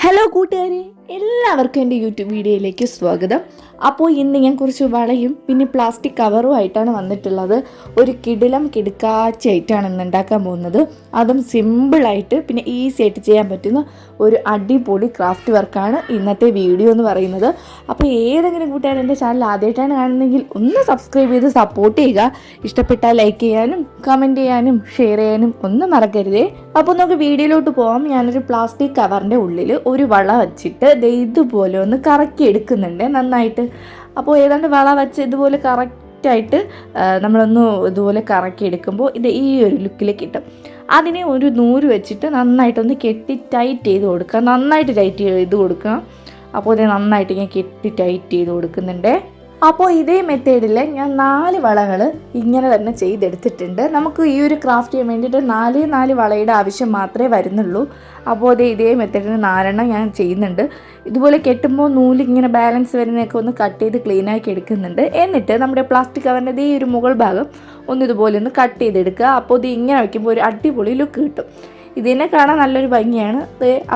Hello കൂട്ടുകാരെ. എല്ലാവർക്കും എന്റെ യൂട്യൂബ് വീഡിയോയിലേക്ക് സ്വാഗതം. അപ്പോൾ ഇന്ന് ഞാൻ കുറച്ച് വളയും പിന്നെ പ്ലാസ്റ്റിക് കവറും ആയിട്ടാണ് വന്നിട്ടുള്ളത്. ഒരു കിടിലം കിടുക്കാച്ചയായിട്ടാണ് ഇന്ന് ഉണ്ടാക്കാൻ പോകുന്നത്. അതും സിമ്പിളായിട്ട് പിന്നെ ഈസി ആയിട്ട് ചെയ്യാൻ പറ്റുന്ന ഒരു അടിപൊളി ക്രാഫ്റ്റ് വർക്കാണ് ഇന്നത്തെ വീഡിയോ എന്ന് പറയുന്നത്. അപ്പോൾ ഏതെങ്കിലും കൂട്ടുകാർ എന്റെ ചാനൽ ആദ്യമായിട്ടാണ് കാണുന്നതെങ്കിൽ ഒന്ന് സബ്സ്ക്രൈബ് ചെയ്ത് സപ്പോർട്ട് ചെയ്യുക. ഇഷ്ടപ്പെട്ടാൽ ലൈക്ക് ചെയ്യാനും കമന്റ് ചെയ്യാനും ഷെയർ ചെയ്യാനും ഒന്നും മറക്കരുതേ. അപ്പോൾ നമുക്ക് വീഡിയോയിലോട്ട് പോകാം ഞാനൊരു പ്ലാസ്റ്റിക് കവറിന്റെ ഉള്ളിൽ ഒരു വള വച്ചിട്ട് ദേ ഇതുപോലെ ഒന്ന് കറക്കി എടുക്കുന്നുണ്ട് നന്നായിട്ട്. അപ്പോൾ ഏതാണ്ട് വള വെച്ച് ഇതുപോലെ കറക്റ്റായിട്ട് നമ്മളൊന്ന് ഇതുപോലെ കറക്കി എടുക്കുമ്പോൾ ഇത് ഈ ഒരു ലുക്കിൽ കിട്ടും. അതിനെ ഒരു നൂറ് വെച്ചിട്ട് നന്നായിട്ടൊന്ന് കെട്ടി ടൈറ്റ് ചെയ്ത് കൊടുക്കുക. നന്നായിട്ട് ടൈറ്റ് ചെയ്ത് കൊടുക്കുക. അപ്പോൾ ഇത് നന്നായിട്ട് ഇങ്ങനെ കെട്ടി ടൈറ്റ് ചെയ്ത് കൊടുക്കുന്നുണ്ട്. അപ്പോൾ ഇതേ മെത്തേഡിൽ ഞാൻ നാല് വളകൾ ഇങ്ങനെ തന്നെ ചെയ്തെടുത്തിട്ടുണ്ട്. നമുക്ക് ഈ ഒരു ക്രാഫ്റ്റ് ചെയ്യാൻ വേണ്ടിയിട്ട് നാല് നാല് വളയുടെ ആവശ്യം മാത്രമേ വരുന്നുള്ളൂ. അപ്പോൾ അതേ ഇതേ മെത്തേഡിന് നാലെണ്ണം ഞാൻ ചെയ്യുന്നുണ്ട്. ഇതുപോലെ കെട്ടുമ്പോൾ നൂൽ ഇങ്ങനെ ബാലൻസ് വരുന്നതൊക്കെ ഒന്ന് കട്ട് ചെയ്ത് ക്ലീൻ ആക്കി എടുക്കുന്നുണ്ട്. എന്നിട്ട് നമ്മുടെ പ്ലാസ്റ്റിക് കവറിന്റെ ഈ ഒരു മുകൾ ഭാഗം ഒന്ന് ഇതുപോലെ ഒന്ന് കട്ട് ചെയ്തെടുക്കുക. അപ്പോൾ ഇത് ഇങ്ങനെ വയ്ക്കുമ്പോൾ ഒരു അടിപൊളി ലുക്ക് കിട്ടും. ഇതിനെ കാണാൻ നല്ലൊരു ഭംഗിയാണ്.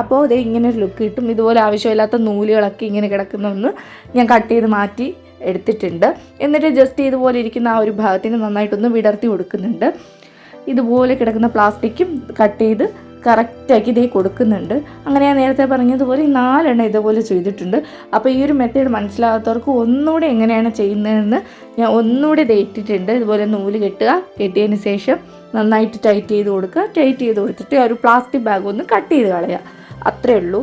അപ്പോൾ ഇത് ഇങ്ങനെ ഒരു ലുക്ക് കിട്ടും. ഇതുപോലെ ആവശ്യമില്ലാത്ത നൂലുകളൊക്കെ ഇങ്ങനെ കിടക്കുന്ന ഒന്ന് ഞാൻ കട്ട് ചെയ്ത് മാറ്റി എടുത്തിട്ടുണ്ട്. എന്നിട്ട് ജസ്റ്റ് ഇതുപോലെ ഇരിക്കുന്ന ആ ഒരു ഭാഗത്തിന് നന്നായിട്ടൊന്ന് വിടർത്തി കൊടുക്കുന്നുണ്ട്. ഇതുപോലെ കിടക്കുന്ന പ്ലാസ്റ്റിക്കും കട്ട് ചെയ്ത് കറക്റ്റാക്കി ഇതേ കൊടുക്കുന്നുണ്ട്. അങ്ങനെ ഞാൻ നേരത്തെ പറഞ്ഞതുപോലെ നാലെണ്ണം ഇതുപോലെ ചെയ്തിട്ടുണ്ട്. അപ്പോൾ ഈ ഒരു മെത്തേഡ് മനസ്സിലാകാത്തവർക്ക് ഒന്നുകൂടെ എങ്ങനെയാണ് ചെയ്യുന്നതെന്ന് ഞാൻ ഒന്നുകൂടെ ഇട്ടിട്ടുണ്ട്. ഇതുപോലെ നൂൽ കെട്ടുക കെട്ടിയതിന് ശേഷം നന്നായിട്ട് ടൈറ്റ് ചെയ്ത് കൊടുക്കുക. ടൈറ്റ് ചെയ്ത് കൊടുത്തിട്ട് ഒരു പ്ലാസ്റ്റിക് ബാഗ് ഒന്ന് കട്ട് ചെയ്ത് കളയുക. അത്രയേ ഉള്ളൂ.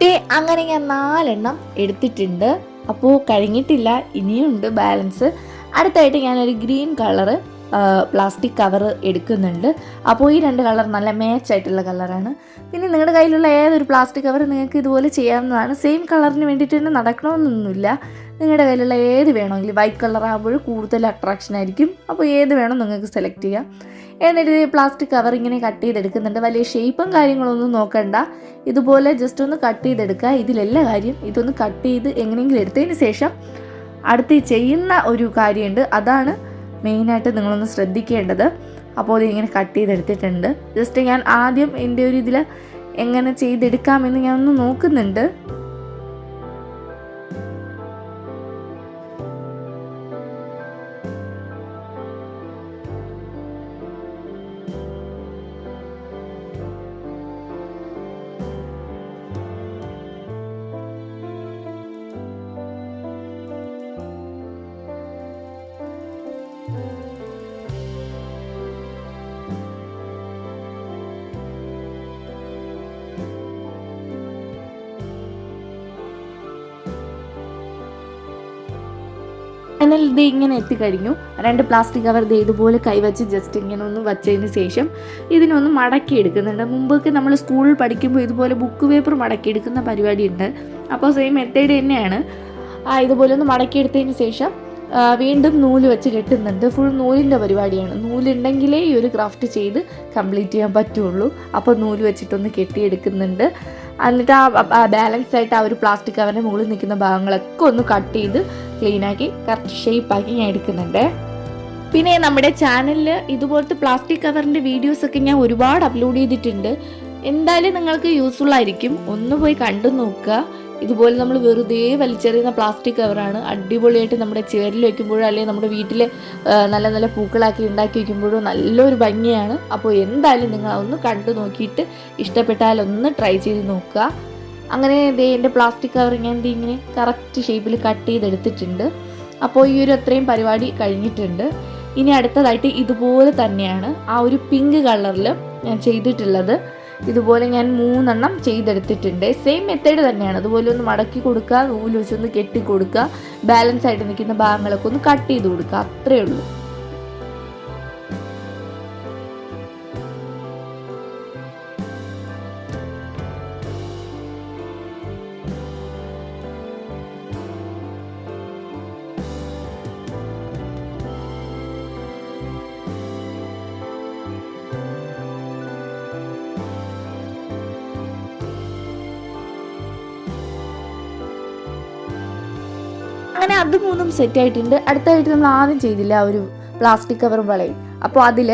ദേ അങ്ങനെ ഞാൻ നാലെണ്ണം എടുത്തിട്ടുണ്ട്. അപ്പോൾ കഴിഞ്ഞിട്ടില്ല ഇനിയുണ്ട് ബാലൻസ്. അടുത്തായിട്ട് ഞാനൊരു ഗ്രീൻ കളറ് പ്ലാസ്റ്റിക് കവർ എടുക്കുന്നുണ്ട്. അപ്പോൾ ഈ രണ്ട് കളർ നല്ല മാച്ചായിട്ടുള്ള കളറാണ്. പിന്നെ നിങ്ങളുടെ കയ്യിലുള്ള ഏതൊരു പ്ലാസ്റ്റിക് കവർ നിങ്ങൾക്ക് ഇതുപോലെ ചെയ്യാവുന്നതാണ്. സെയിം കളറിന് വേണ്ടിയിട്ട് തന്നെ നടക്കണമെന്നൊന്നുമില്ല. നിങ്ങളുടെ കയ്യിലുള്ള ഏത് വേണമെങ്കിലും വൈറ്റ് കളർ ആകുമ്പോൾ കൂടുതൽ അട്രാക്ഷൻ ആയിരിക്കും. അപ്പോൾ ഏത് വേണം നിങ്ങൾക്ക് സെലക്ട് ചെയ്യാം. എന്നിട്ട് പ്ലാസ്റ്റിക് കവർ ഇങ്ങനെ കട്ട് ചെയ്തെടുക്കുന്നുണ്ട്. വലിയ ഷേപ്പും കാര്യങ്ങളൊന്നും നോക്കണ്ട. ഇതുപോലെ ജസ്റ്റ് ഒന്ന് കട്ട് ചെയ്തെടുക്കുക. ഇതിലെല്ലാ കാര്യം ഇതൊന്ന് കട്ട് ചെയ്ത് എങ്ങനെയെങ്കിലും എടുത്തതിന് ശേഷം അടുത്ത് ചെയ്യുന്ന ഒരു കാര്യമുണ്ട്. അതാണ് മെയിനായിട്ട് നിങ്ങളൊന്ന് ശ്രദ്ധിക്കേണ്ടത്. അപ്പോൾ ഇതിങ്ങനെ കട്ട് ചെയ്തെടുത്തിട്ടുണ്ട്. ജസ്റ്റ് ഞാൻ ആദ്യം എന്റെ ഒരു ഇതിൽ എങ്ങനെ ചെയ്തെടുക്കാമെന്ന് ഞാൻ ഒന്ന് നോക്കുന്നുണ്ട്. എന്നാൽ ഇത് ഇങ്ങനെ എത്തിക്കഴിഞ്ഞു. രണ്ട് പ്ലാസ്റ്റിക് കവർ ഇത് ഇതുപോലെ കൈവച്ച് ജസ്റ്റ് ഇങ്ങനെ ഒന്ന് വച്ചതിന് ശേഷം ഇതിനൊന്ന് മടക്കി എടുക്കുന്നുണ്ട് മുമ്പൊക്കെ നമ്മൾ സ്കൂളിൽ പഠിക്കുമ്പോൾ ഇതുപോലെ ബുക്ക് പേപ്പർ മടക്കി എടുക്കുന്ന പരിപാടിയുണ്ട്. അപ്പോൾ സെയിം മെത്തേഡ് തന്നെയാണ്. ആ ഇതുപോലെ ഒന്ന് മടക്കി എടുത്തതിന് ശേഷം വീണ്ടും നൂൽ വെച്ച് കെട്ടുന്നുണ്ട്. ഫുൾ നൂലിന്റെ പരിപാടിയാണ്. നൂലുണ്ടെങ്കിലേ ഈ ഒരു ക്രാഫ്റ്റ് ചെയ്ത് കംപ്ലീറ്റ് ചെയ്യാൻ പറ്റുള്ളൂ. അപ്പോൾ നൂൽ വെച്ചിട്ടൊന്ന് കെട്ടിയെടുക്കുന്നുണ്ട്. എന്നിട്ട് ആ ബാലൻസ് ആയിട്ട് ആ ഒരു പ്ലാസ്റ്റിക് കവറിന്റെ മുകളിൽ നിൽക്കുന്ന ഭാഗങ്ങളൊക്കെ ഒന്ന് കട്ട് ചെയ്ത് ക്ലീനാക്കി കറക്റ്റ് ഷേപ്പാക്കി ഞാൻ എടുക്കുന്നുണ്ട്. പിന്നെ നമ്മുടെ ചാനലിൽ ഇതുപോലത്തെ പ്ലാസ്റ്റിക് കവറിന്റെ വീഡിയോസൊക്കെ ഞാൻ ഒരുപാട് അപ്ലോഡ് ചെയ്തിട്ടുണ്ട്. എന്തായാലും നിങ്ങൾക്ക് യൂസ്ഫുൾ ആയിരിക്കും. ഒന്ന് പോയി കണ്ടു നോക്കുക. ഇതുപോലെ നമ്മൾ വെറുതെ വലിച്ചെറിയുന്ന പ്ലാസ്റ്റിക് കവറാണ് അടിപൊളിയായിട്ട് നമ്മുടെ ചേരിൽ വെക്കുമ്പോഴോ അല്ലെങ്കിൽ നമ്മുടെ വീട്ടിൽ നല്ല നല്ല പൂക്കളാക്കി ഉണ്ടാക്കി വെക്കുമ്പോഴോ നല്ലൊരു ഭംഗിയാണ്. അപ്പോൾ എന്തായാലും നിങ്ങൾ ഒന്ന് കണ്ടു നോക്കിയിട്ട് ഇഷ്ടപ്പെട്ടാൽ ഒന്ന് ട്രൈ ചെയ്ത് നോക്കുക. അങ്ങനെ ദേ എന്റെ പ്ലാസ്റ്റിക് കവർ ഞാൻ ദേ ഇങ്ങനെ കറക്റ്റ് ഷേപ്പിൽ കട്ട് ചെയ്തെടുത്തിട്ടുണ്ട്. അപ്പോൾ ഈ ഒരു അത്രയും പരിപാടി കഴിഞ്ഞിട്ടുണ്ട്. ഇനി അടുത്തതായിട്ട് ഇതുപോലെ തന്നെയാണ് ആ ഒരു പിങ്ക് കളറിൽ ഞാൻ ചെയ്തിട്ടുള്ളത്. ഇതുപോലെ ഞാൻ മൂന്നെണ്ണം ചെയ്തെടുത്തിട്ടുണ്ട്. സെയിം മെത്തേഡ് തന്നെയാണ്. അതുപോലെ ഒന്ന് മടക്കി കൊടുക്കുക നൂൽ വെച്ചൊന്ന് കെട്ടി കൊടുക്കുക ബാലൻസ് ആയിട്ട് നിൽക്കുന്ന ഭാഗങ്ങളൊക്കെ ഒന്ന് കട്ട് ചെയ്ത് കൊടുക്കുക. അത്രയേ ഉള്ളൂ. അങ്ങനെ അത് മൂന്നും സെറ്റ് ആയിട്ടുണ്ട്. അടുത്തായിട്ട് നമ്മൾ ആദ്യം ചെയ്തില്ല ഒരു പ്ലാസ്റ്റിക് കവർ വളയും. അപ്പോൾ അതിൽ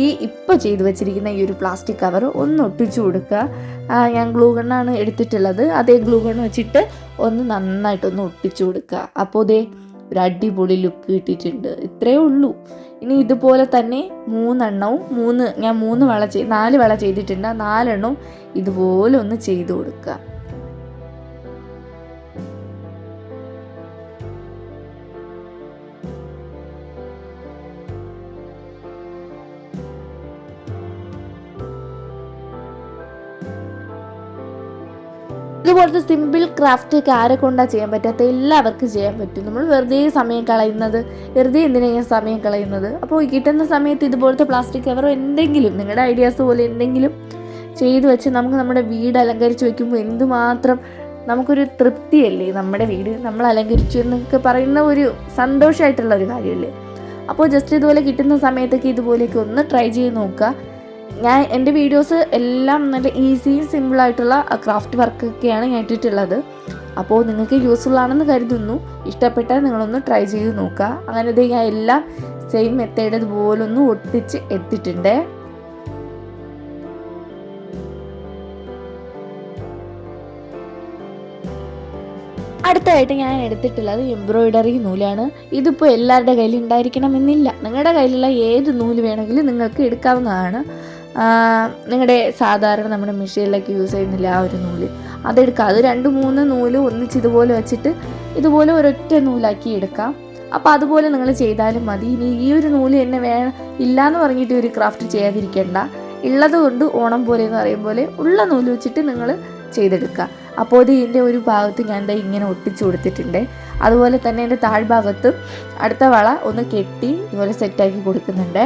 ഈ ഇപ്പോൾ ചെയ്തു വെച്ചിരിക്കുന്ന ഈ ഒരു പ്ലാസ്റ്റിക് കവർ ഒന്ന് ഒട്ടിച്ചു കൊടുക്കുക. ഞാൻ ഗ്ലൂ ഗണ്ണാണ് എടുത്തിട്ടുള്ളത്. അതേ ഗ്ലൂ ഗണ്ണ് വെച്ചിട്ട് ഒന്ന് നന്നായിട്ടൊന്ന് ഒട്ടിച്ചു കൊടുക്കുക. അപ്പോൾ ദേ ഒരു അടിപൊളി ലുക്ക് കിട്ടിയിട്ടുണ്ട്. ഇത്രയേ ഉള്ളൂ. ഇനി ഇതുപോലെ തന്നെ മൂന്നെണ്ണവും മൂന്ന് ഞാൻ മൂന്ന് വള ചെയ് നാല് വള ചെയ്തിട്ടുണ്ട്. നാലെണ്ണവും ഇതുപോലെ ഒന്ന് ചെയ്തു കൊടുക്കുക. ഇതുപോലത്തെ സിമ്പിൾ ക്രാഫ്റ്റ് ഒക്കെ ആരെ കൊണ്ടാണ് ചെയ്യാൻ പറ്റാത്ത? എല്ലാവർക്കും ചെയ്യാൻ പറ്റും. നമ്മൾ വെറുതെ സമയം കളയുന്നത് വെറുതെ എന്തിനാണ് ഞാൻ സമയം കളയുന്നത്? അപ്പോൾ കിട്ടുന്ന സമയത്ത് ഇതുപോലത്തെ പ്ലാസ്റ്റിക് കവറോ എന്തെങ്കിലും നിങ്ങളുടെ ഐഡിയാസ് പോലെ എന്തെങ്കിലും ചെയ്ത് വെച്ച് നമുക്ക് നമ്മുടെ വീട് അലങ്കരിച്ച് വയ്ക്കുമ്പോൾ എന്തുമാത്രം നമുക്കൊരു തൃപ്തിയല്ലേ? നമ്മുടെ വീട് നമ്മൾ അലങ്കരിച്ചു എന്നൊക്കെ പറയുന്ന ഒരു സന്തോഷമായിട്ടുള്ള ഒരു കാര്യമല്ലേ? അപ്പോൾ ജസ്റ്റ് ഇതുപോലെ കിട്ടുന്ന സമയത്തൊക്കെ ഇതുപോലെയൊക്കെ ഒന്ന് ട്രൈ ചെയ്ത് നോക്കുക. ഞാൻ എന്റെ വീഡിയോസ് എല്ലാം നല്ല ഈസിയും സിമ്പിളായിട്ടുള്ള ക്രാഫ്റ്റ് വർക്കൊക്കെയാണ് ഞാൻ ഇട്ടിട്ടുള്ളത്. അപ്പോൾ നിങ്ങൾക്ക് യൂസ്ഫുൾ ആണെന്ന് കരുതുന്നു. ഇഷ്ടപ്പെട്ടാൽ നിങ്ങളൊന്ന് ട്രൈ ചെയ്ത് നോക്കുക. അങ്ങനെ ഇത് ഞാൻ എല്ലാം സെയിം മെത്തേഡ് ഇതുപോലെ ഒന്ന് ഒട്ടിച്ച് എടുത്തിട്ടുണ്ട്. അടുത്തായിട്ട് ഞാൻ എടുത്തിട്ടുള്ളത് എംബ്രോയിഡറി നൂലാണ്. ഇതിപ്പോൾ എല്ലാവരുടെ കയ്യിൽ ഉണ്ടായിരിക്കണമെന്നില്ല നിങ്ങളുടെ കയ്യിലുള്ള ഏത് നൂൽ വേണമെങ്കിലും നിങ്ങൾക്ക് എടുക്കാവുന്നതാണ്. നിങ്ങളുടെ സാധാരണ നമ്മുടെ മെഷീനിലൊക്കെ യൂസ് ചെയ്യുന്നില്ല ആ ഒരു നൂൽ? അതെടുക്കുക അത് രണ്ട് മൂന്ന് നൂൽ ഒന്നിച്ച് ഇതുപോലെ വെച്ചിട്ട് ഇതുപോലെ ഒരൊറ്റ നൂലാക്കി എടുക്കാം. അപ്പോൾ അതുപോലെ നിങ്ങൾ ചെയ്താലും മതി. ഇനി ഈ ഒരു നൂൽ എന്നെ വേണം ഇല്ലയെന്ന് പറഞ്ഞിട്ട് ഒരു ക്രാഫ്റ്റ് ചെയ്യാതിരിക്കേണ്ട. ഉള്ളത് കൊണ്ട് ഓണം പോലെ എന്ന് പറയും പോലെ ഉള്ള നൂൽ വെച്ചിട്ട് നിങ്ങൾ ചെയ്തെടുക്കുക അപ്പോൾ ഇത് ഇതിന്റെ ഒരു ഭാഗത്ത് ഞാൻ എന്താ ഇങ്ങനെ ഒട്ടിച്ചു കൊടുത്തിട്ടുണ്ട്. അതുപോലെ തന്നെ എന്റെ താഴ്ഭാഗത്തും അടുത്ത വള ഒന്ന് കെട്ടി ഇതുപോലെ സെറ്റാക്കി കൊടുക്കുന്നുണ്ട്.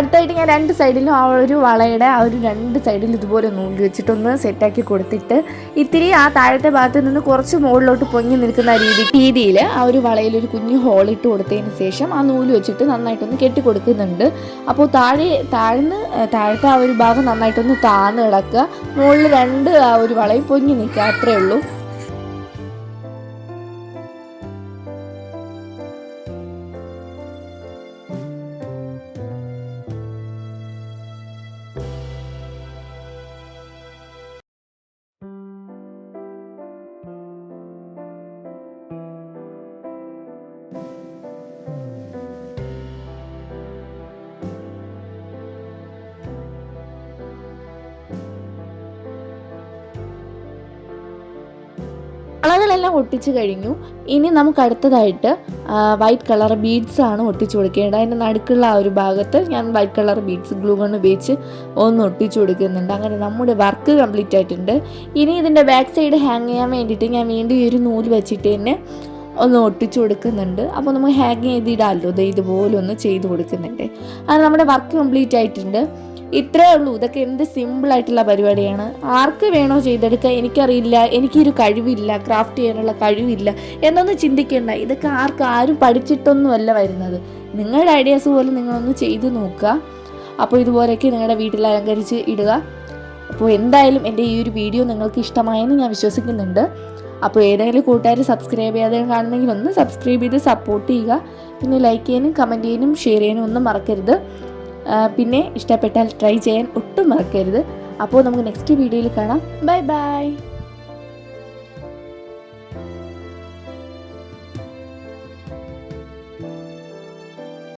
അടുത്തായിട്ട് ഞാൻ രണ്ട് സൈഡിലും ആ ഒരു വളയുടെ ആ ഒരു രണ്ട് സൈഡിലും ഇതുപോലെ നൂൽ വെച്ചിട്ടൊന്ന് സെറ്റാക്കി കൊടുത്തിട്ട് ഇത്തിരി ആ താഴത്തെ ഭാഗത്ത് നിന്ന് കുറച്ച് മുകളിലോട്ട് പൊങ്ങി നിൽക്കുന്ന രീതി രീതിയിൽ ആ ഒരു വളയിൽ ഒരു കുഞ്ഞു ഹോൾ ഇട്ട് കൊടുത്തതിന് ശേഷം ആ നൂൽ വെച്ചിട്ട് നന്നായിട്ടൊന്ന് കെട്ടി കൊടുക്കുന്നുണ്ട്. അപ്പോൾ താഴെ താഴ്ന്ന് താഴത്തെ ആ ഒരു ഭാഗം നന്നായിട്ടൊന്ന് താന്ന് കിടക്കുക. മുകളിൽ രണ്ട് ആ ഒരു വളയും പൊങ്ങി നിൽക്കുക. അത്രയേ ഉള്ളൂ. വളകളെല്ലാം ഒട്ടിച്ച് കഴിഞ്ഞു. ഇനി നമുക്ക് അടുത്തതായിട്ട് വൈറ്റ് കളർ ബീഡ്സ് ആണ് ഒട്ടിച്ചു കൊടുക്കേണ്ടത്. അതിന്റെ നടുക്കുള്ള ആ ഒരു ഭാഗത്ത് ഞാൻ വൈറ്റ് കളർ ബീഡ്സ് ഗ്ലൂ കൊണ്ട് ഉപയോഗിച്ച് ഒന്ന് ഒട്ടിച്ചു കൊടുക്കുന്നുണ്ട്. അങ്ങനെ നമ്മുടെ വർക്ക് കംപ്ലീറ്റ് ആയിട്ടുണ്ട്. ഇനി ഇതിന്റെ ബാക്ക് സൈഡ് ഹാങ് ചെയ്യാൻ വേണ്ടിയിട്ട് ഞാൻ വീണ്ടും ഈ ഒരു നൂൽ വെച്ചിട്ട് തന്നെ ഒന്ന് ഒട്ടിച്ചു കൊടുക്കുന്നുണ്ട്. അപ്പോൾ നമുക്ക് ഹാങ് ചെയ്തിടാമല്ലോ. ഇതുപോലെ ഒന്ന് ചെയ്ത് കൊടുക്കുന്നുണ്ട്. അങ്ങനെ നമ്മുടെ വർക്ക് കംപ്ലീറ്റ് ആയിട്ടുണ്ട്. ഇത്രേ ഉള്ളൂ. ഇതൊക്കെ എന്ത് സിമ്പിൾ ആയിട്ടുള്ള പരിപാടിയാണ്. ആർക്ക് വേണോ ചെയ്തെടുക്കുക എനിക്കറിയില്ല. എനിക്കൊരു കഴിവില്ല. ക്രാഫ്റ്റ് ചെയ്യാനുള്ള കഴിവില്ല. എന്നൊന്നും ചിന്തിക്കേണ്ട. ഇതൊക്കെ ആർക്ക് ആരും പഠിച്ചിട്ടൊന്നുമല്ല വരുന്നത്. നിങ്ങളുടെ ഐഡിയാസ് പോലെ നിങ്ങളൊന്ന് ചെയ്തു നോക്കുക. അപ്പോൾ ഇതുപോലെയൊക്കെ നിങ്ങളുടെ വീട്ടിൽ അലങ്കരിച്ച് ഇടുക. അപ്പോൾ എന്തായാലും എന്റെ ഈ ഒരു വീഡിയോ നിങ്ങൾക്ക് ഇഷ്ടമായെന്ന് ഞാൻ വിശ്വസിക്കുന്നുണ്ട്. അപ്പോൾ ഏതെങ്കിലും കൂട്ടുകാർ സബ്സ്ക്രൈബ് ചെയ്യാതെ കാണുന്നെങ്കിൽ ഒന്ന് സബ്സ്ക്രൈബ് ചെയ്ത് സപ്പോർട്ട് ചെയ്യുക. പിന്നെ ലൈക്ക് ചെയ്യാനും കമന്റ് ചെയ്യാനും ഷെയർ ചെയ്യാനും ഒന്നും മറക്കരുത്. പിന്നെ ഇഷ്ടപ്പെട്ടാൽ ട്രൈ ചെയ്യാൻ ഒട്ടും മറക്കരുത്. അപ്പോൾ നമുക്ക് നെക്സ്റ്റ് വീഡിയോയിൽ കാണാം. Bye bye